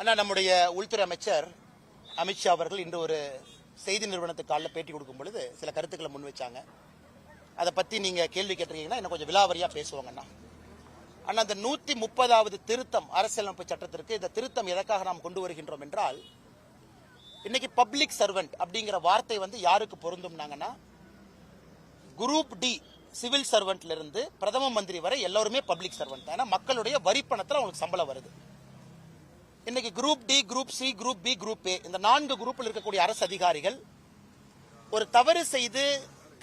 அண்ணா நம்முடைய உள்துறை அமைச்சர் அமித்ஷா அவர்கள் இன்று ஒரு செய்தி நிறுவனத்துக்கு காலில் பேட்டி கொடுக்கும் பொழுது சில கருத்துக்களை முன் வச்சாங்க. அதை பற்றி நீங்கள் கேள்வி கேட்டிருக்கீங்கன்னா இன்னும் கொஞ்சம் விலாவரியாக பேசுவாங்கண்ணா அண்ணா. அந்த நூற்றி முப்பதாவது திருத்தம் அரசியலமைப்பு சட்டத்திற்கு இந்த திருத்தம் எதற்காக நாம் கொண்டு வருகின்றோம் என்றால் இன்னைக்கு பப்ளிக் சர்வெண்ட் அப்படிங்கிற வார்த்தை வந்து யாருக்கு பொருந்தும்னாங்கன்னா குரூப் டி சிவில் சர்வெண்ட்ல இருந்து பிரதம மந்திரி வரை எல்லாருமே பப்ளிக் சர்வெண்ட் தான். ஏன்னா மக்களுடைய வரி பணத்தில் அவங்களுக்கு சம்பளம் வருது. இன்னைக்கு group D group C group B group A இந்த நான்கு குரூப்பில் இருக்கக்கூடிய அரசு அதிகாரிகள் ஒரு தவறு செய்து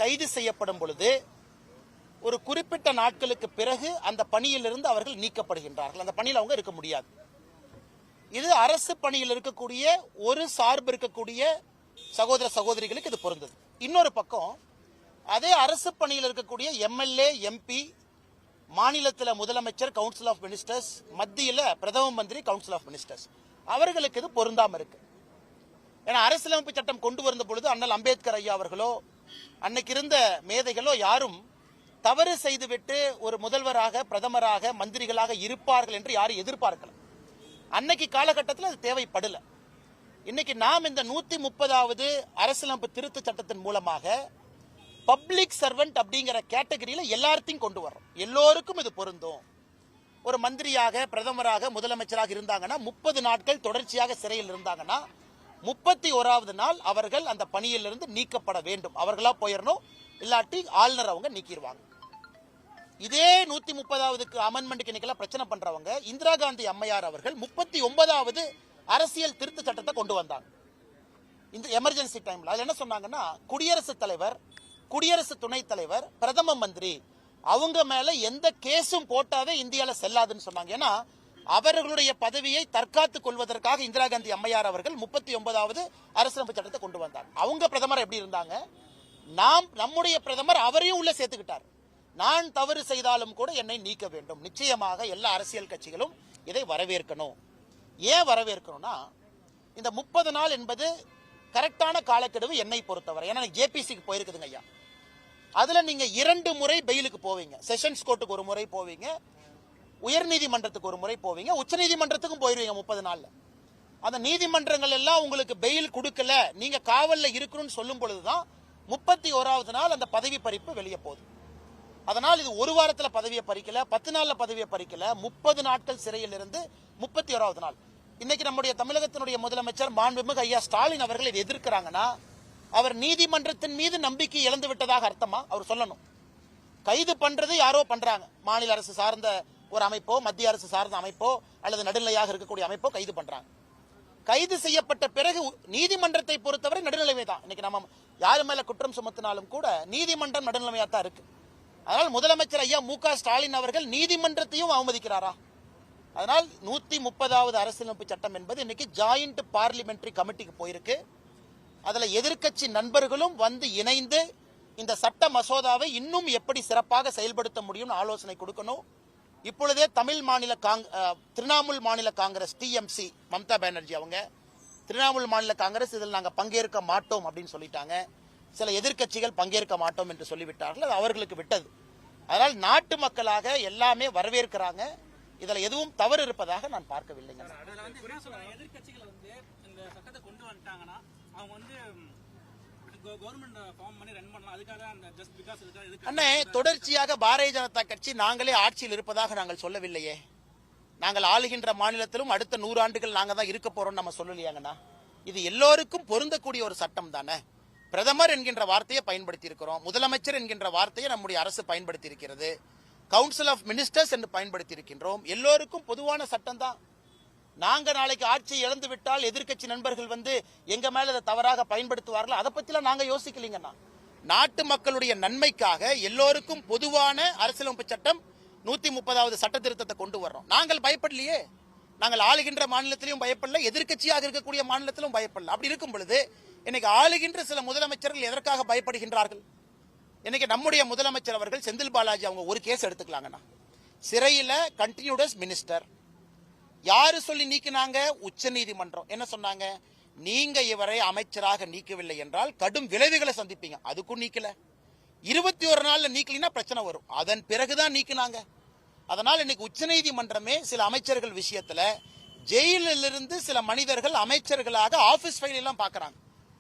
கைது செய்யப்படும் பொழுது ஒரு குறிப்பிட்ட நாட்களுக்கு பிறகு அந்த பணியிலிருந்து அவர்கள் நீக்கப்படுகின்றார்கள். அந்த பணியில் அவங்க இருக்க முடியாது. இது அரசு பணியில் இருக்கக்கூடிய ஒரு சார்பு இருக்கக்கூடிய சகோதர சகோதரிகளுக்கு இது பொருந்தது. இன்னொரு பக்கம் அதே அரசு பணியில் இருக்கக்கூடிய எம்எல்ஏ எம்பி மாநிலத்தில் முதலமைச்சர் கவுன்சில் ஆஃப் மினிஸ்டர்ஸ் மத்தியில் பிரதம மந்திரி கவுன்சில் ஆஃப் மினிஸ்டர்ஸ் அவர்களுக்கு இது பொருந்தாம இருக்கு. ஏன்னா அரசியலமைப்பு சட்டம் கொண்டு வந்த பொழுது அண்ணல் அம்பேத்கர் ஐயா அவர்களோ அன்னைக்கு இருந்த மேதைகளோ யாரும் தவறு செய்துவிட்டு ஒரு முதல்வராக பிரதமராக மந்திரிகளாக இருப்பார்கள் என்று யாரும் எதிர்பார்க்கல. அன்னைக்கு காலகட்டத்தில் அது தேவைப்படல. இன்னைக்கு நாம் இந்த நூத்தி முப்பதாவது அரசியலமைப்பு திருத்த சட்டத்தின் மூலமாக பப்ளிக் சர்வெண்ட் அப்படிங்கிற கேட்டகரியில் எல்லாத்தையும் கொண்டு வர்றோம். எல்லோருக்கும் இது பொருந்தும். ஒரு மந்திரியாக பிரதமராக முதலமைச்சராக இருந்தாங்கன்னா முப்பது நாட்கள் தொடர்ச்சியாக சிறையில் இருந்தாங்கன்னா முப்பத்தி ஓராவது நாள் அவர்கள் அந்த பணியிலிருந்து நீக்கப்பட வேண்டும். அவர்களா போயிடணும் இல்லாட்டி ஆளுநர் அவங்க நீக்கிடுவாங்க இதே நூத்தி முப்பதாவதுக்கு அமெண்ட்மெண்ட்டுக்கு இன்னைக்கெல்லாம் பிரச்சனை பண்றவங்க இந்திரா காந்தி அம்மையார் அவர்கள் முப்பத்தி ஒன்பதாவது அரசியல் திருத்த சட்டத்தை கொண்டு வந்தாங்க. இந்த எமர்ஜென்சி டைம்ல அதுல என்ன சொன்னாங்கன்னா குடியரசுத் தலைவர் குடியரசு துணைத் தலைவர் பிரதம மந்திரி அவங்க மேல எந்த கேஸும் போட்டாவே இந்தியால செல்லாதுன்னு சொன்னாங்க. ஏன்னா அவர்களுடைய பதவியை தற்காத்துக் கொள்வதற்காக இந்திரா காந்தி அம்மையார் அவர்கள் முப்பத்தி ஒன்பதாவது அரசியலமைப்பு சட்டத்தை கொண்டு வந்தார் அவங்க பிரதமர் எப்படி இருந்தாங்க? நாம் நம்முடைய பிரதமர் அவரையும் உள்ள சேர்த்துக்கிட்டார். நான் தவறு செய்தாலும் கூட என்னை நீக்க வேண்டும். நிச்சயமாக எல்லா அரசியல் கட்சிகளும் இதை வரவேற்கணும். ஏன் வரவேற்கணும்னா இந்த முப்பது நாள் என்பது கரெக்டான காலக்கெடுவு என்னை பொறுத்தவரை. ஏன்னா ஜேபிசிக்கு போயிருக்குதுங்க ஐயா. அதுல நீங்க இரண்டு முறை பெயிலுக்கு போவீங்க. செஷன்ஸ் கோர்ட்டுக்கு ஒரு முறை போவீங்க. உயர்நீதிமன்றத்துக்கு ஒரு முறை போவீங்க. உச்சநீதிமன்றத்துக்கும் போயிருவீங்க முப்பது நாள்ல. அந்த நீதிமன்றங்கள் எல்லாம் உங்களுக்கு பெயில் கொடுக்கல. நீங்க காவல்ல இருக்கணும்னு சொல்லும் பொழுதுதான் முப்பத்தி ஓராவது நாள் அந்த பதவி பறிப்பு வெளியே போகுது. அதனால் இது ஒரு வாரத்தில் பதவியை பறிக்கல பத்து நாளில் பதவியை பறிக்கல முப்பது நாட்கள் சிறையில் இருந்து முப்பத்தி ஓராவது நாள். இன்னைக்கு நம்முடைய தமிழகத்தினுடைய முதலமைச்சர் மாண்புமிகு ஐயா ஸ்டாலின் அவர்கள் இதை எதிர்க்கிறாங்கன்னா அவர் நீதிமன்றத்தின் மீது நம்பிக்கை இழந்து விட்டதாக அர்த்தமா? அவர் சொல்லணும். கைது பண்றது யாரோ பண்றாங்க. மாநில அரசு சார்ந்த ஒரு அமைப்போ மத்திய அரசு சார்ந்த அமைப்போ அல்லது நடுநிலையாக இருக்கக்கூடிய அமைப்போ கைது பண்றாங்க. கைது செய்யப்பட்ட பிறகு நீதிமன்றத்தை பொறுத்தவரை நடுநிலைமை தான். இன்னைக்கு நம்ம யாரு மேல குற்றம் சுமத்தினாலும் கூட நீதிமன்றம் நடுநிலைமையா தான் இருக்கு. அதனால் முதலமைச்சர் ஐயா மு க ஸ்டாலின் அவர்கள் நீதிமன்றத்தையும் அவமதிக்கிறாரா? அதனால் நூத்தி முப்பதாவது அரசியலமைப்பு சட்டம் என்பது இன்னைக்கு ஜாயிண்ட் பார்லிமெண்டரி கமிட்டிக்கு போயிருக்கு. அதில் எதிர்க்கட்சி நண்பர்களும் வந்து இணைந்து இந்த சட்ட மசோதாவை இன்னும் எப்படி சிறப்பாக செயல்படுத்த முடியும்னு ஆலோசனை கொடுக்கணும். இப்பொழுதே தமிழ் மாநில காங் திரிணாமுல் மாநில காங்கிரஸ் டிஎம்சி மம்தா பானர்ஜி அவங்க. திரிணாமுல் மாநில காங்கிரஸ் இதில் நாங்கள் பங்கேற்க மாட்டோம் அப்படின்னு சொல்லிட்டாங்க. சில எதிர்க்கட்சிகள் பங்கேற்க மாட்டோம் என்று சொல்லிவிட்டார்கள். அது அவர்களுக்கு விட்டது. அதனால் நாட்டு மக்களாக எல்லாமே வரவேற்கிறாங்க. இதில் எதுவும் தவறு இருப்பதாக நான் பார்க்கவில்லைங்க. அவங்க வந்து அண்ணே தொடர்ச்சியாக பாரதிய ஜனதா கட்சி நாங்களே ஆட்சியில் இருப்பதாக நாங்கள் சொல்லவில்லையே. நாங்கள் ஆளுகின்ற மாநிலத்திலும் அடுத்த நூறு ஆண்டுகள் நாங்க தான் இருக்க போறோம் நம்ம சொல்லலையாங்கண்ணா? இது எல்லோருக்கும் பொருந்தக்கூடிய ஒரு சட்டம் தானே? பிரதமர் என்கின்ற வார்த்தையை பயன்படுத்தி இருக்கிறோம் முதலமைச்சர் என்கின்ற வார்த்தையை நம்முடைய அரசு பயன்படுத்தி இருக்கிறது கவுன்சில் ஆஃப் மினிஸ்டர்ஸ் என்று பயன்படுத்தி இருக்கின்றோம் எல்லோருக்கும் பொதுவான சட்டம் தான். நாங்க நாளைக்கு ஆட்சியை இழந்து விட்டால் எதிர்க்கட்சி நண்பர்கள் வந்து எங்க மேல அதை தவறாக பயன்படுத்துவார்கள்? அதை பத்திலாம் நாங்க யோசிக்கலீங்கண்ணா. நாட்டு மக்களுடைய நன்மைக்காக எல்லோருக்கும் பொதுவான அரசியலமைப்பு சட்டம் நூத்தி முப்பதாவது சட்ட திருத்தத்தை கொண்டு வர்றோம். நாங்கள் பயப்படலையே. நாங்கள் ஆளுகின்ற மாநிலத்திலையும் பயப்படல எதிர்க்கட்சியாக இருக்கக்கூடிய மாநிலத்திலும் பயப்படல. அப்படி இருக்கும் பொழுது இன்னைக்கு ஆளுகின்ற சில முதலமைச்சர்கள் எதற்காக பயப்படுகின்றார்கள்? இன்னைக்கு நம்முடைய முதலமைச்சர் அவர்கள் செந்தில் பாலாஜி அவங்க ஒரு கேஸ் எடுத்துக்கலாங்கண்ணா. சிறையில் கண்டினியூடஸ் மினிஸ்டர் யாரு சொல்லி நீக்கினாங்க? உச்ச நீதிமன்றம். என்ன சொன்னாங்க? நீங்க இவரை அமைச்சராக நீக்கவில்லை என்றால் கடும் விளைவுகளை சந்திப்பீங்க. அதுக்கும் நீக்கல. இருபத்தி ஒரு நாள்ல நீக்கலினா பிரச்சனை வரும். அதன் பிறகுதான் நீக்கினாங்க. அதனால் இன்னைக்கு உச்ச நீதிமன்றமே சில அமைச்சர்கள் விஷயத்துல ஜெயிலிலிருந்து சில மனிதர்கள் அமைச்சர்களாக ஆபீஸ் ஃபைல் எல்லாம்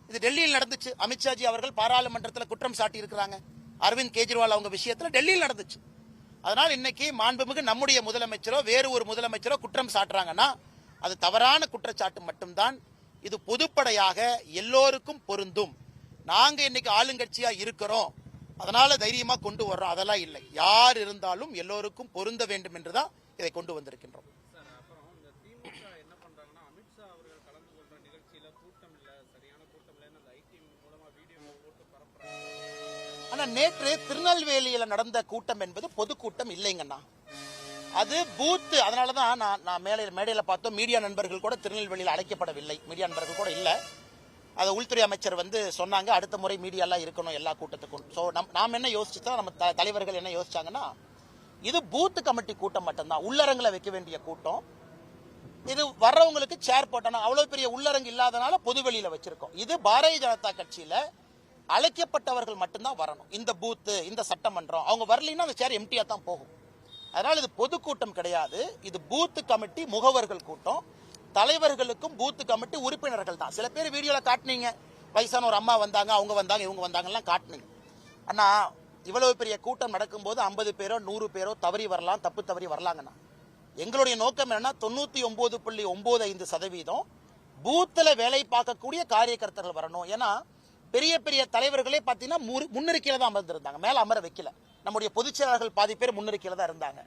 இது டெல்லியில் நடந்துச்சு. அமித்ஷாஜி அவர்கள் பாராளுமன்றத்தில் குற்றம் சாட்டி இருக்கிறாங்க அரவிந்த் கெஜ்ரிவால் அவங்க விஷயத்துல டெல்லியில் நடந்துச்சு. அதனால் இன்னைக்கு மாண்புமிகு நம்முடைய முதலமைச்சரோ வேறு ஒரு முதலமைச்சரோ குற்றம் சாட்டுறாங்கன்னா அது தவறான குற்றச்சாட்டு மட்டும்தான். இது பொதுப்படையாக எல்லோருக்கும் பொருந்தும். நாங்க இன்னைக்கு ஆளுங்கட்சியா இருக்கிறோம். அதனால தைரியமா கொண்டு வர்றோம். அதெல்லாம் இல்லை. யார் இருந்தாலும் எல்லோருக்கும் பொருந்த வேண்டும் என்றுதான் இதை கொண்டு வந்திருக்கின்றோம் சார் அப்புறம் இந்த திமுக என்ன பண்றாங்கன்னா அமித்ஷா அவர்கள் கலந்து கொள்ற நிகழ்ச்சியில கூட்டம் இல்ல சரியான கூட்டம் இல்லைன்னு அந்த ஐடி மூலமா வீடியோ போட்டு பரப்புறாங்க ஆனா நேற்று திருநெல்வேலியில நடந்த கூட்டம் என்பது பொதுக்கூட்டம் இல்லைங்கண்ணா. அது பூத்து அதனாலதான் நான் நான் மேலே மேடையில பார்த்தோம். மீடியா நண்பர்கள் கூட திருநெல்வேலியில் அழைக்கப்படவில்லை. மீடியா நண்பர்கள் கூட இல்லை. அதை உள்துறை அமைச்சர் வந்து சொன்னாங்க அடுத்த முறை மீடியாலாம் இருக்கணும் எல்லா கூட்டத்துக்கும். ஸோ நம் நாம் என்ன யோசிச்சோம் நம்ம த- தலைவர்கள் என்ன யோசிச்சாங்கன்னா இது பூத் கமிட்டி கூட்டம் மட்டும்தான். உள்ளரங்கில் வைக்க வேண்டிய கூட்டம். இது வர்றவங்களுக்கு சேர் போட்டோம் அவ்வளோ பெரிய உள்ளரங்கு இல்லாதனால பொதுவெளியில் வச்சிருக்கோம். இது பாரதிய ஜனதா கட்சியில் அழைக்கப்பட்டவர்கள் மட்டும்தான் வரணும். இந்த பூத்து இந்த சட்டமன்றம் அவங்க வரலைன்னா அந்த சேர் எம்டியா தான் போகும். அதனால் இது பொதுக்கூட்டம் கிடையாது. இது பூத்து கமிட்டி முகவர்கள் கூட்டம். தலைவர்களுக்கும் பூத்து கமிட்டி உறுப்பினர்கள் தான். சில பேர் வீடியோவில் காட்டுனீங்க. வயசான ஒரு அம்மா வந்தாங்க அவங்க வந்தாங்க இவங்க வந்தாங்கலாம் காட்டினீங்க. அண்ணா இவ்வளவு பெரிய கூட்டம் நடக்கும்போது ஐம்பது பேரோ நூறு பேரோ தவறி வரலாம் தப்பு தவறி வரலாங்கண்ணா. எங்களுடைய நோக்கம் என்னன்னா தொண்ணூற்றி ஒம்பது புள்ளி ஒம்பது ஐந்து சதவீதம் பூத்தில் வேலை பார்க்கக்கூடிய காரியகர்த்தர்கள் வரணும். ஏன்னா பெரிய பெரிய தலைவர்களே பார்த்தீங்கன்னா முறு- முன்னிருக்கையில தான் அமர்ந்திருந்தாங்க. மேல அமர வைக்கல. நம்முடைய பொதுச் செயலாளர்கள் பாதி பேர் முன்னிருக்கையில தான் இருந்தாங்க.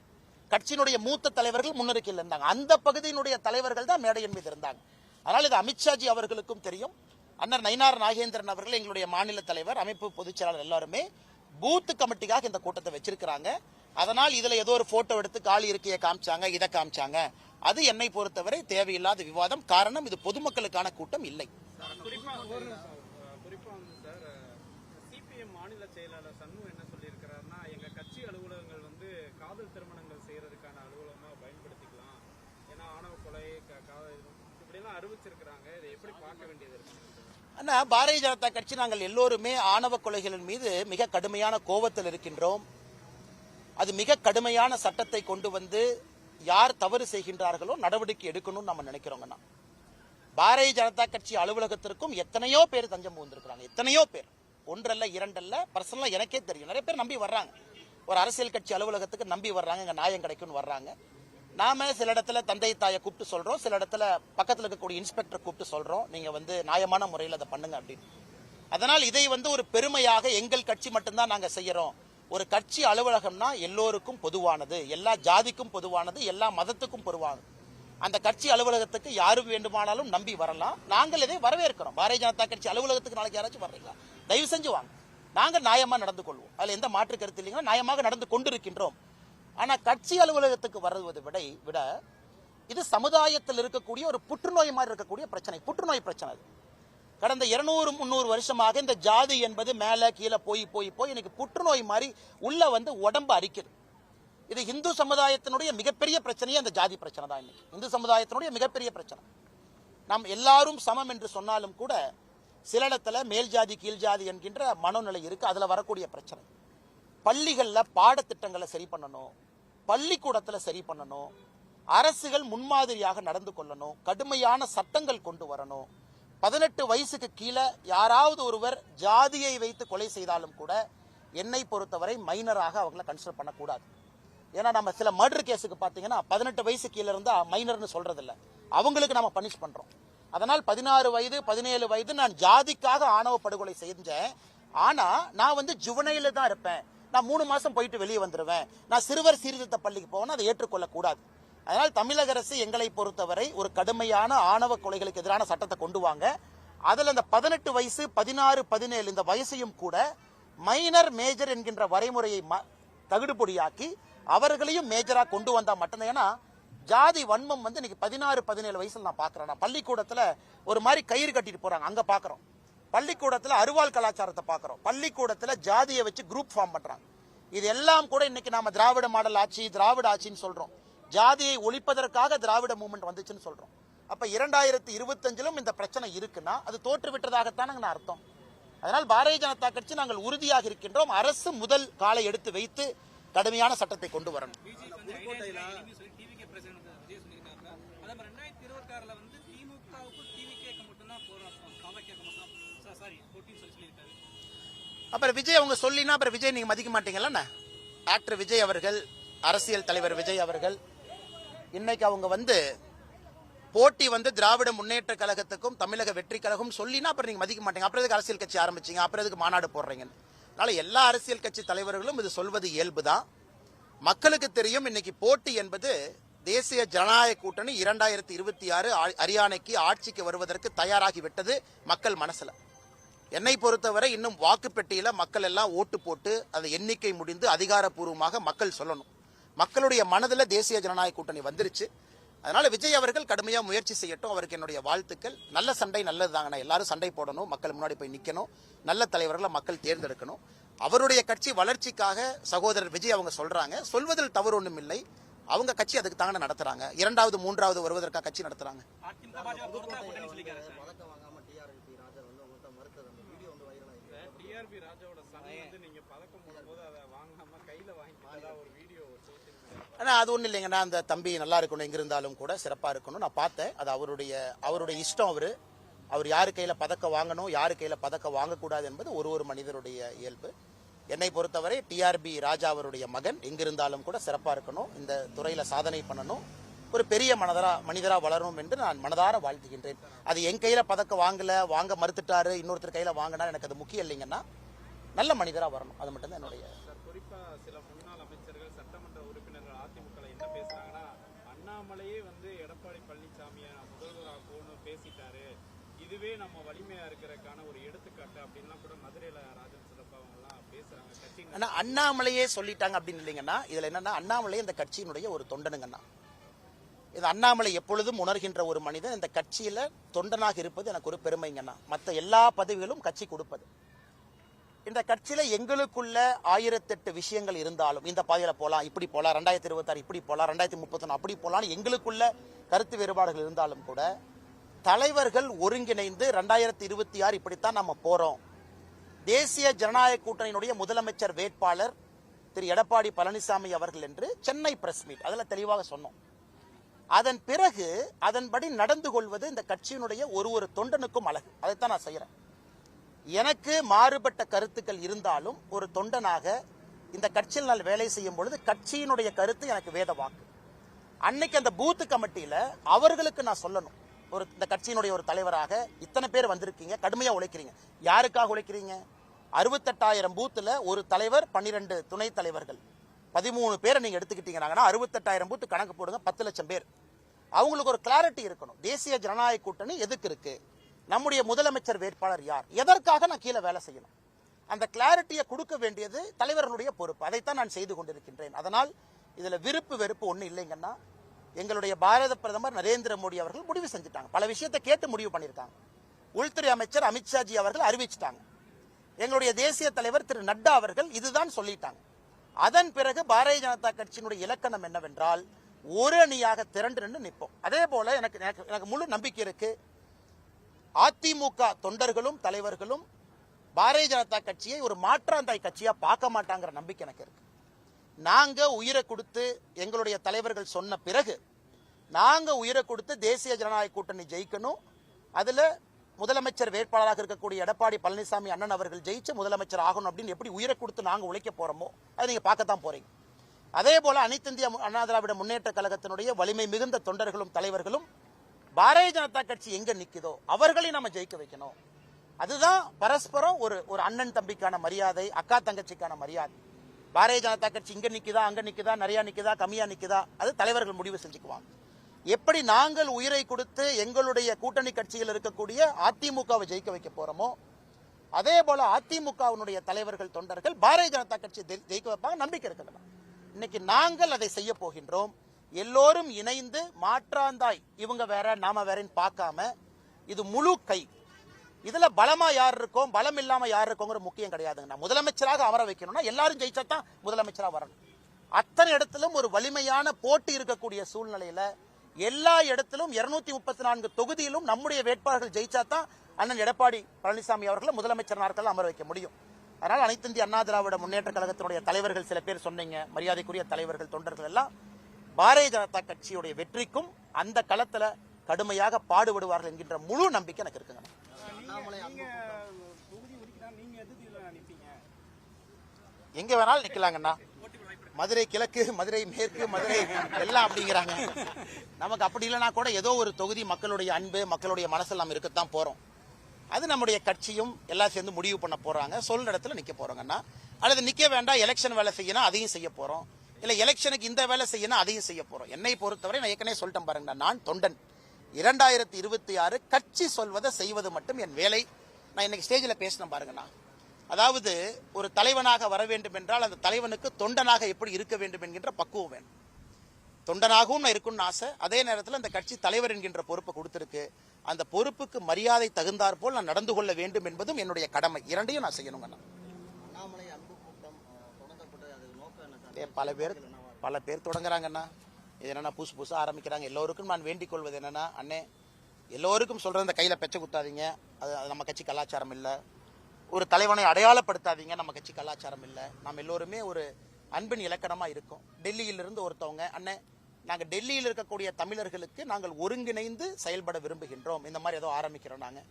கட்சியினுடைய மூத்த தலைவர்கள் முன்னிருக்கையில் இருந்தாங்க. அந்த பகுதியினுடைய தலைவர்கள் தான் மேடையின் மீது இருந்தாங்க. அதனால் இது அமித்ஷாஜி அவர்களுக்கும் தெரியும். அண்ணர் நயினார் நாகேந்திரன் அவர்கள் எங்களுடைய மாநில தலைவர் அமைப்பு பொதுச் செயலாளர் எல்லாருமே பூத் கமிட்டிக்காக இந்த கூட்டத்தை வச்சிருக்கிறாங்க. அதனால் இதுல ஏதோ ஒரு போட்டோ எடுத்து காலி இருக்கையை காமிச்சாங்க இதை காமிச்சாங்க. அது என்னை பொறுத்தவரை தேவையில்லாத விவாதம். காரணம் இது பொதுமக்களுக்கான கூட்டம் இல்லை குறிப்பா குறிப்பா வந்து சார் சிபிஎம் மாநில செயலாளர் சண்முகம் என்ன சொல்லியிருக்கிறாருன்னா எங்க கட்சி அலுவலகங்கள் வந்து காதல் திருமணங்கள் செய்யறதுக்கான அலுவலகமா பயன்படுத்திக்கலாம் ஏன்னா ஆணவ கொலை க- காதல் இப்படியெல்லாம் அறிவிச்சிருக்கிறாங்க. இதை எப்படி பார்க்க வேண்டியது இருக்கு? அண்ணா பாரதிய ஜனதா கட்சி நாங்கள் எல்லோருமே ஆணவ கொலைகளின் மீது மிக கடுமையான கோபத்தில் இருக்கின்றோம். அது மிக கடுமையான சட்டத்தை கொண்டு வந்து யார் தவறு செய்கின்றார்களோ நடவடிக்கை எடுக்கணும்னு நம்ம நினைக்கிறோங்கண்ணா பாரதிய ஜனதா கட்சி அலுவலகத்திற்கும் எத்தனையோ பேர் தஞ்சம் புகுந்திருக்கிறாங்க. எத்தனையோ பேர். ஒன்றல்ல இரண்டல்ல பர்சனலாக எனக்கே தெரியும். நிறைய பேர் நம்பி வர்றாங்க. ஒரு அரசியல் கட்சி அலுவலகத்துக்கு நம்பி வர்றாங்க இங்கே நியாயம் கிடைக்கும்னு வர்றாங்க. நாம சில இடத்துல தந்தை தாயை கூப்பிட்டு சொல்றோம். சில இடத்துல பக்கத்தில் இருக்கக்கூடிய இன்ஸ்பெக்டர் கூப்பிட்டு சொல்றோம். நீங்க வந்து நியாயமான முறையில் அதை பண்ணுங்க அப்படின்னு. அதனால் இதை வந்து ஒரு பெருமையாக எங்கள் கட்சி மட்டும்தான் நாங்கள் செய்யறோம். ஒரு கட்சி அலுவலகம்னா எல்லோருக்கும் பொதுவானது. எல்லா ஜாதிக்கும் பொதுவானது. எல்லா மதத்துக்கும் பொதுவானது. அந்த கட்சி அலுவலகத்துக்கு யாரு வேண்டுமானாலும் நம்பி வரலாம். நாங்கள் இதை வரவேற்கிறோம். பாரதிய ஜனதா கட்சி அலுவலகத்துக்கு நாளைக்கு யாராச்சும் வர்றீங்களா? தயவு செஞ்சு வாங்க. நாங்கள் நியாயமாக நடந்து கொள்வோம். அதில் எந்த மாற்று கருத்து இல்லைங்கன்னா நியாயமாக நடந்து கொண்டிருக்கின்றோம். ஆனா கட்சி அலுவலகத்துக்கு வருவதை விட விட இது சமுதாயத்தில் இருக்கக்கூடிய ஒரு புற்றுநோய் மாதிரி இருக்கக்கூடிய பிரச்சனை புற்றுநோய் பிரச்சனை அது. கடந்த இருநூறு முந்நூறு வருஷமாக இந்த ஜாதி என்பது மேலே கீழே போய் போய் போய் எனக்கு புற்றுநோய் மாதிரி உள்ள வந்து உடம்பு அரிக்குது. இது இந்து சமுதாயத்தினுடைய மிகப்பெரிய பிரச்சனையே அந்த ஜாதி பிரச்சனை தான் இன்னைக்கு. இந்து சமுதாயத்தினுடைய மிகப்பெரிய பிரச்சனை. நாம் எல்லாரும் சமம் என்று சொன்னாலும் கூட சில இடத்துல மேல் ஜாதி கீழ் ஜாதி என்கின்ற மனோநிலை இருக்கு. அதுல வரக்கூடிய பிரச்சனை. பள்ளிகளில் பாடத்திட்டங்களை சரி பண்ணணும். பள்ளிக்கூடத்தில் சரி பண்ணணும். அரசுகள் முன்மாதிரியாக நடந்து கொள்ளணும். கடுமையான சட்டங்கள் கொண்டு வரணும். பதினெட்டு வயசுக்கு கீழே யாராவது ஒருவர் ஜாதியை வைத்து கொலை செய்தாலும் கூட என்னை பொறுத்தவரை மைனராக அவங்கள கன்சிடர் பண்ணக்கூடாது. ஏன்னா நம்ம சில மர்டர் கேஸுக்கு பார்த்தீங்கன்னா பதினெட்டு வயசு கீழே இருந்தா மைனர்னு சொல்றதில்ல. அவங்களுக்கு நம்ம பனிஷ் பண்றோம். அதனால் பதினாறு வயது பதினேழு வயது நான் ஜாதிக்காக ஆணவ படுகொலை செஞ்சேன். ஆனா நான் வந்து ஜுவனையில தான் இருப்பேன். நான் மூணு மாதம் போயிட்டு வெளியே வந்துடுவேன் நான் சிறுவர் சீர்திருத்த பள்ளிக்கு போவேன் அதை ஏற்றுக்கொள்ளக்கூடாது. அதனால் தமிழக அரசு எங்களை பொறுத்தவரை ஒரு கடுமையான ஆணவ கொலைகளுக்கு எதிரான சட்டத்தை கொண்டு வாங்க. அதில் இந்த பதினெட்டு வயசு பதினாறு பதினேழு இந்த வயசையும் கூட மைனர் மேஜர் என்கின்ற வரைமுறையை ம- தகுடுபொடியாக்கி அவர்களையும் மேஜராக கொண்டு வந்தால் மட்டும்தான். ஏன்னா ஜாதி வன்மம் வந்து இன்னைக்கு பதினாறு பதினேழு வயசில் நான் பார்க்குறேன். நான் பள்ளிக்கூடத்தில் ஒரு மாதிரி கயிறு கட்டிட்டு போகிறாங்க அங்கே பார்க்குறோம். பள்ளிக்கூடத்தில் அருவாள் கலாச்சாரத்தை பார்க்குறோம் பள்ளிக்கூடத்தில் ஜாதியை வச்சு குரூப் ஃபார்ம் பண்ணுறாங்க இது எல்லாம் கூட இன்னைக்கு நாம திராவிட மாடல் ஆட்சி திராவிட ஆட்சின்னு சொல்கிறோம் ஜாதியை ஒழிப்பதற்காக திராவிட மூமெண்ட் வந்துச்சுன்னு சொல்கிறோம் அப்போ இரண்டாயிரத்தி இருபத்தஞ்சிலும் இந்த பிரச்சனை இருக்குன்னா அது தோற்றுவிட்டதாகத்தானுங்க நான் அர்த்தம். அதனால் பாரதிய ஜனதா கட்சி நாங்கள் உறுதியாக இருக்கின்றோம். அரசு முதல் காலை எடுத்து வைத்து கடுமையான சட்டத்தை கொண்டு வரணும் பிஜேபி வந்து ஐடியா சொல்லி டிவிகே பிரசிடென்ட் விஜய் சொல்லியிருக்காங்க அதே மாதிரி ரெண்டாயிரத்தி அப்புறம் விஜய் அவங்க சொல்லினா அப்புறம் விஜய் நீங்க மதிக்க மாட்டீங்கல்ல ஆக்டர் விஜய் அவர்கள் அரசியல் தலைவர் விஜய் அவர்கள் இன்னைக்கு அவங்க வந்து போட்டி வந்து திராவிட முன்னேற்ற கழகத்துக்கும் தமிழக வெற்றி கழகம் சொல்லினா அப்புறம் நீங்க மதிக்க மாட்டீங்க. அப்புறம் எதுக்கு அரசியல் கட்சி ஆரம்பிச்சீங்க? அப்புறம் எதுக்கு மாநாடு போடுறீங்கன்னு. அதனால எல்லா அரசியல் கட்சி தலைவர்களும் இது சொல்வது இயல்புதான். மக்களுக்கு தெரியும் இன்னைக்கு போட்டி என்பது தேசிய ஜனநாயக கூட்டணி இரண்டாயிரத்தி இருபத்தி ஆறு ஹரியானைக்கு ஆட்சிக்கு வருவதற்கு தயாராகி விட்டது மக்கள் மனசுல. என்னை பொறுத்தவரை இன்னும் வாக்குப்பெட்டியில் மக்கள் எல்லாம் ஓட்டு போட்டு அந்த எண்ணிக்கை முடிந்து அதிகாரப்பூர்வமாக மக்கள் சொல்லணும். மக்களுடைய மனதில் தேசிய ஜனநாயக கூட்டணி வந்துருச்சு. அதனால விஜய் அவர்கள் கடுமையாக முயற்சி செய்யட்டும். அவருக்கு என்னுடைய வாழ்த்துக்கள். நல்ல சண்டை நல்லதுதாங்கண்ணா எல்லாரும் சண்டை போடணும். மக்கள் முன்னாடி போய் நிற்கணும் நல்ல தலைவர்களை மக்கள் தேர்ந்தெடுக்கணும். அவருடைய கட்சி வளர்ச்சிக்காக சகோதரர் விஜய் அவங்க சொல்றாங்க. சொல்வதில் தவறு ஒன்றும் இல்லை. அவங்க கட்சி அதுக்கு தாங்க நடத்துறாங்க. இரண்டாவது மூன்றாவது வருவதற்காக கட்சி நடத்துறாங்க பதக்கம் வாங்காம டிஆர்பி ராஜா வந்து உங்கள்கிட்ட மறுத்தது அந்த வீடியோ வந்து வைரல் ஆயிருக்கு டிஆர்பி ராஜாவோட சன் வந்து நீங்க பதக்கம் போடும்போது அதை வாங்காம கையில வாங்கிட்டதா ஒரு வீடியோ சோசியல் மீடியா ஆனா அது ஒண்ணு இல்லைங்கண்ணா. அந்த தம்பி நல்லா இருக்கணும் எங்க இருந்தாலும் கூட சிறப்பா இருக்கணும். நான் பார்த்தேன். அது அவருடைய அவருடைய இஷ்டம் அவரு. அவர் யாரு கையில பதக்கம் வாங்கணும் யாரு கையில பதக்கம் வாங்கக்கூடாது என்பது ஒரு ஒரு மனிதருடைய இயல்பு. என்னை பொறுத்தவரை டிஆர்பி ராஜா அவருடைய மகன். எங்கிருந்தாலும் கூட சிறப்பா இருக்கணும். இந்த துறையில சாதனை பண்ணணும். ஒரு பெரிய மனதரா மனிதரா வளரணும் என்று நான் மனதார வாழ்த்துகின்றேன். அது என் கையில பதக்கம் வாங்கல வாங்க மறுத்துட்டாரு இன்னொருத்தர் கையில வாங்கினா எனக்கு அது முக்கியம் இல்லைங்கன்னா நல்ல மனிதரா வரணும். அது மட்டும் தான் என்னுடைய குறிப்பா சில முன்னாள் அமைச்சர்கள் சட்டமன்ற உறுப்பினர்கள் அதிமுக என்ன பேசுறாங்கன்னா அண்ணாமலையே வந்து எடப்பாடி பழனிசாமியை முதல்வராக போகணும் பேசிட்டாரு. இதுவே நம்ம வலிமையா இருக்கிறதுக்கான ஒரு எடுத்துக்காட்டு அப்படின்லாம் கூட மதுரையில ராஜன் சிறப்பா அவங்க எல்லாம் பேசுறாங்க கட்சி அண்ணாமலையே சொல்லிட்டாங்க அப்படின்னு இல்லைங்கன்னா இதுல என்னன்னா அண்ணாமலை இந்த கட்சியினுடைய ஒரு தொண்டனுங்கண்ணா இது அண்ணாமலை எப்பொழுதும் உணர்கின்ற ஒரு மனிதன். இந்த கட்சியில தொண்டனாக இருப்பது எனக்கு ஒரு பெருமைங்கண்ணா. மற்ற எல்லா பதவிகளும் கட்சி கொடுப்பது. இந்த கட்சியில எங்களுக்குள்ள ஆயிரத்தெட்டு விஷயங்கள் இருந்தாலும் இந்த பாதையில போலாம் இப்படி போலாம் ரெண்டாயிரத்தி இருபத்தாறு இப்படி போலாம் ரெண்டாயிரத்தி முப்பத்தொன்னு அப்படி போலாம் எங்களுக்குள்ள கருத்து வேறுபாடுகள் இருந்தாலும் கூட தலைவர்கள் ஒருங்கிணைந்து ரெண்டாயிரத்தி இருபத்தி ஆறு இப்படித்தான் நம்ம போறோம். தேசிய ஜனநாயக கூட்டணியினுடைய முதலமைச்சர் வேட்பாளர் திரு எடப்பாடி பழனிசாமி அவர்கள் என்று சென்னை பிரஸ் மீட் அதில் தெளிவாக சொன்னோம். அதன் பிறகு அதன்படி நடந்து கொள்வது இந்த கட்சியினுடைய ஒரு ஒரு தொண்டனுக்கும் அழகு. அதைத்தான் நான் செய்கிறேன் எனக்கு மாறுபட்ட கருத்துக்கள் இருந்தாலும் ஒரு தொண்டனாக இந்த கட்சியில் நான் வேலை செய்யும் பொழுது கட்சியினுடைய கருத்து எனக்கு வேத வாக்கு. அன்னைக்கு அந்த பூத்து கமிட்டியில அவர்களுக்கு நான் சொல்லணும். ஒரு இந்த கட்சியினுடைய ஒரு தலைவராக இத்தனை பேர் வந்திருக்கீங்க கடுமையாக உழைக்கிறீங்க. யாருக்காக உழைக்கிறீங்க? அறுபத்தெட்டாயிரம் பூத்தில் ஒரு தலைவர் பன்னிரெண்டு துணை தலைவர்கள். பதிமூணு பேரை நீங்கள் எடுத்துக்கிட்டீங்கன்னா அறுபத்தெட்டாயிரம் பூத்து கணக்கு போடுங்க பத்து லட்சம் பேர். அவங்களுக்கு ஒரு கிளாரிட்டி இருக்கணும். தேசிய ஜனநாயக கூட்டணி எதுக்கு இருக்கு? நம்முடைய முதலமைச்சர் வேட்பாளர் யார்? எதற்காக நான் கீழே வேலை செய்யணும்? அந்த கிளாரிட்டியை கொடுக்க வேண்டியது தலைவர்களுடைய பொறுப்பு. அதைத்தான் நான் செய்து கொண்டிருக்கின்றேன். அதனால் இதில் விருப்பு வெறுப்பு ஒன்றும் இல்லைங்கன்னா எங்களுடைய பாரத பிரதமர் நரேந்திர மோடி அவர்கள் முடிவு செஞ்சுட்டாங்க. பல விஷயத்தை கேட்டு முடிவு பண்ணியிருக்காங்க. உள்துறை அமைச்சர் அமித்ஷாஜி அவர்கள் அறிவிச்சிட்டாங்க. எங்களுடைய தேசிய தலைவர் திரு நட்டா அவர்கள் இதுதான் சொல்லிட்டாங்க. அதன் பிறகு பாரதிய ஜனதா கட்சியினுடைய இலக்கணம் என்னவென்றால் ஒரு அணியாக திரண்டு நின்று நிற்போம். அதே போல எனக்கு எனக்கு முழு நம்பிக்கை இருக்கு. அதிமுக தொண்டர்களும் தலைவர்களும் பாரதிய ஜனதா கட்சியை ஒரு மாற்றாந்தாய் கட்சியா பார்க்க மாட்டாங்கிற நம்பிக்கை எனக்கு இருக்கு. நாங்க உயிரை கொடுத்து எங்களுடைய தலைவர்கள் சொன்ன பிறகு நாங்க உயிரை கொடுத்து தேசிய ஜனநாயக கூட்டணி ஜெயிக்கணும். அதுல முதலமைச்சர் வேட்பாளராக இருக்கக்கூடிய எடப்பாடி பழனிசாமி அண்ணன் அவர்கள் ஜெயிச்சு முதலமைச்சர் ஆகணும் அப்படின்னு எப்படி உயிரை கொடுத்து நாங்க உழைக்க போறோமோ அதை நீங்க பார்க்கத்தான் போறீங்க. அதே போல அனைத்திந்திய அண்ணா திராவிட முன்னேற்ற கழகத்தினுடைய வலிமை மிகுந்த தொண்டர்களும் தலைவர்களும் பாரதிய ஜனதா கட்சி எங்க நிக்குதோ அவர்களை நம்ம ஜெயிக்க வைக்கணும். அதுதான் பரஸ்பரம் ஒரு ஒரு அண்ணன் தம்பிக்கான மரியாதை அக்கா தங்கச்சிக்கான மரியாதை. பாரதிய ஜனதா கட்சி இங்க நிக்குதா அங்க நிக்குதா நிறைய நிக்குதா கம்மியா நிக்குதா அது தலைவர்கள் முடிவு செஞ்சுக்குவாங்க. எப்படி நாங்கள் உயிரை கொடுத்து எங்களுடைய கூட்டணி கட்சியில் இருக்கக்கூடிய அதிமுகவை ஜெயிக்க வைக்க போறோமோ அதே போல அதிமுகவினுடைய தலைவர்கள் தொண்டர்கள் பாரதிய ஜனதா கட்சி ஜெயிக்க வைப்பாங்க நம்பிக்கை இருக்கிறது இன்னைக்கு நாங்கள் அதை செய்ய போகின்றோம். எல்லோரும் இணைந்து மாற்றாந்தாய். இவங்க வேற நாம வேறன்னு பார்க்காம இது முழு கை. இதுல பலமா யார் இருக்கோம் பலம் இல்லாம யார் இருக்கோங்கிற முக்கியம் கிடையாதுங்க. முதலமைச்சராக அமர வைக்கணும்னா எல்லாரும் ஜெயிச்சா தான் முதலமைச்சராக வரணும். அத்தனை இடத்திலும் ஒரு வலிமையான போட்டி இருக்கக்கூடிய சூழ்நிலையில எல்லா இடத்திலும் 234 முப்பத்தி நான்கு தொகுதியிலும் நம்முடைய வேட்பாளர்கள் ஜெயிச்சா தான் அண்ணன் எடப்பாடி பழனிசாமி அவர்களை முதலமைச்சர் நாட்கள் அமர வைக்க முடியும். அதனால் அனைத்திந்திய அண்ணா திராவிட முன்னேற்ற கழகத்தினுடைய தலைவர்கள் சில பேர் சொன்னீங்க மரியாதைக்குரிய தலைவர்கள் தொண்டர்கள் எல்லாம் பாரதிய ஜனதா கட்சியுடைய வெற்றிக்கும் அந்த களத்தில் கடுமையாக பாடுபடுவார்கள் என்கின்ற முழு நம்பிக்கை எனக்கு இருக்குங்க. எங்க வேணாலும் நிக்கலாங்கண்ணா மதுரை கிழக்கு மதுரை மேற்கு மதுரை எல்லாம் அப்படிங்கிறாங்க. நமக்கு அப்படி இல்லைனா கூட ஏதோ ஒரு தொகுதி மக்களுடைய அன்பு மக்களுடைய மனசில் நம்ம இருக்கத்தான் போறோம். அது நம்முடைய கட்சியும் எல்லாம் சேர்ந்து முடிவு பண்ண போறாங்க. சொல்ற இடத்துல நிக்க போறாங்கன்னா அல்லது நிக்க வேண்டாம் எலெக்ஷன் வேலை செய்யணும் அதையும் செய்ய போறோம். இல்ல எலெக்ஷனுக்கு இந்த வேலை செய்யணும் அதையும் செய்ய போறோம். என்னை பொறுத்தவரை நான் ஏற்கனவே சொல்லிட்டேன் பாருங்க நான் தொண்டன். இரண்டாயிரத்தி இருபத்தி ஆறு கட்சி சொல்வதை செய்வது மட்டும் என் வேலை. நான் இன்னைக்கு ஸ்டேஜில் பேசினேன் பாருங்கண்ணா அதாவது ஒரு தலைவனாக வர வேண்டும் என்றால் அந்த தலைவனுக்கு தொண்டனாக எப்படி இருக்க வேண்டும் என்கின்ற பக்குவம் வேணும். தொண்டனாகவும் நான் இருக்கணும்னு ஆசை. அதே நேரத்தில் அந்த கட்சி தலைவர் என்கின்ற பொறுப்பை கொடுத்திருக்கு. அந்த பொறுப்புக்கு மரியாதை தகுந்தாற் போல் நான் நடந்து கொள்ள வேண்டும் என்பதும் என்னுடைய கடமை. இரண்டையும் நான் செய்யணுங்க நான் பல பேர் பல பேர் தொடங்குறாங்கண்ணா இது என்னன்னா புதுசு புதுசா ஆரம்பிக்கிறாங்க. எல்லோருக்கும் நான் வேண்டிக் கொள்வது என்னன்னா அண்ணே எல்லோருக்கும் சொல்ற இந்த கையில பெச்ச குத்தாதீங்க. அது அது நம்ம கட்சி கலாச்சாரம் இல்ல. ஒரு தலைவனை அடையாளப்படுத்தாதீங்க. நம்ம கட்சி கலாச்சாரம் இல்ல. நாம் எல்லோருமே ஒரு அன்பின் இலக்கணமா இருக்கும். டெல்லியிலிருந்து ஒருத்தவங்க அண்ணே நாங்கள் டெல்லியில் இருக்கக்கூடிய தமிழர்களுக்கு நாங்கள் ஒருங்கிணைந்து செயல்பட விரும்புகின்றோம். இந்த மாதிரி ஏதோ ஆரம்பிக்கிறோம் நாங்கள்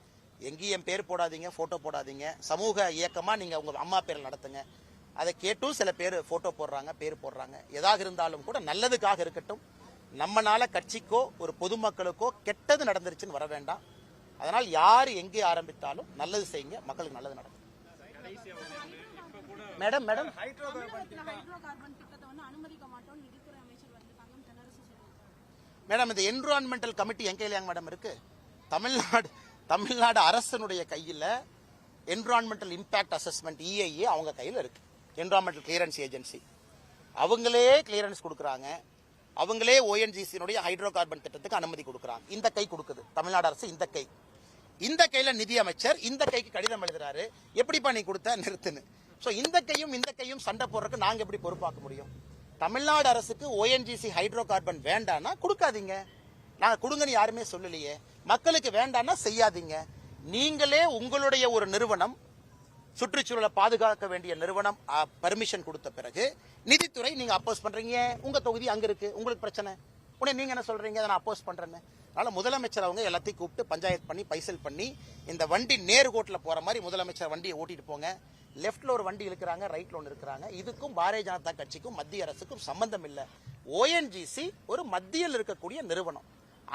எங்கேயும் என் பேர் போடாதீங்க ஃபோட்டோ போடாதீங்க. சமூக இயக்கமாக நீங்கள் உங்கள் அம்மா பேரில் நடத்துங்க. அதை கேட்டும் சில பேர் ஃபோட்டோ போடுறாங்க பேர் போடுறாங்க. எதாக இருந்தாலும் கூட நல்லதுக்காக இருக்கட்டும். நம்மளால கட்சிக்கோ ஒரு பொதுமக்களுக்கோ கெட்டது நடந்துருச்சுன்னு வர வேண்டாம். அதனால் யார் எங்கே ஆரம்பித்தாலும் நல்லது செய்யுங்க மக்களுக்கு நல்லது நடக்கும். Madam madam. ஹைட்ரோ கார்பன் திட்டத்தை வந்து அனுமதிக்க மாட்டோம்னு நிதித்துறை அமைச்சர் வந்து தங்கம் தென்னரசு சொல்லியிருக்காரு. மேடம் இந்த என்விரான்மெண்டல் கமிட்டி எங்க கையில மேடம் இருக்கு? தமிழ்நாடு தமிழ்நாடு அரசனுடைய கையில என்விரான்மெண்டல் இம்பாக்ட் அசஸ்மெண்ட் இஐஏ அவங்க கையில இருக்கு. என்விரான்மெண்டல் கிளியரன்ஸ் ஏஜென்சி அவங்களே கிளியரன்ஸ் கொடுக்குறாங்க. அவங்களே ஓஎன்ஜிசியினுடைய ஹைட்ரோ கார்பன் திட்டத்துக்கு அனுமதி கொடுக்குறாங்க. இந்த கை கொடுக்குது. தமிழ்நாடு அரசு இந்த கை. இந்த கையில நிதி அமைச்சர் இந்த கைக்கு கடிதம் எழுதுறாரு. எப்படிப்பா நீ கொடுத்த? நிறுத்துன்னு. ஸோ இந்த கையும் இந்த கையும் சண்டை போடுறதுக்கு நாங்கள் எப்படி பொறுப்பாக்க முடியும்? தமிழ்நாடு அரசுக்கு ஓஎன்ஜிசி ஹைட்ரோ கார்பன் வேண்டான்னா கொடுக்காதீங்க. நாங்கள் கொடுங்கன்னு யாருமே சொல்லலையே. மக்களுக்கு வேண்டாம்னா செய்யாதீங்க. நீங்களே உங்களுடைய ஒரு நிறுவனம் சுற்றுச்சூழலை பாதுகாக்க வேண்டிய நிறுவனம் பர்மிஷன் கொடுத்த பிறகு நிதித்துறை நீங்க அப்போஸ் பண்றீங்க. உங்க தொகுதி அங்க இருக்கு. உங்களுக்கு பிரச்சனை. உடனே நீங்க என்ன சொல்றீங்க? அதை நான் அப்போஸ் பண்றேன்னு. அதனால முதலமைச்சர் அவங்க எல்லாத்தையும் கூப்பிட்டு பஞ்சாயத்து பண்ணி பைசல் பண்ணி இந்த வண்டி நேர்கோட்டில் போற மாதிரி முதலமைச்சர் வண்டியை ஓட்டிட்டு போங்க. லெஃப்ட்ல ஒரு வண்டி இருக்கிறாங்க ரைட்ல ஒன்று இருக்கிறாங்க இதுக்கும் பாரதிய ஜனதா கட்சிக்கும் மத்திய அரசுக்கும் சம்பந்தம் இல்லை. ஓஎன்ஜிசி ஒரு மத்தியில் இருக்கக்கூடிய நிறுவனம்.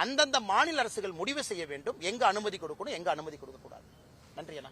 அந்தந்த மாநில அரசுகள் முடிவு செய்ய வேண்டும். எங்க அனுமதி கொடுக்கணும் எங்க அனுமதி கொடுக்கக்கூடாது. நன்றி அண்ணா.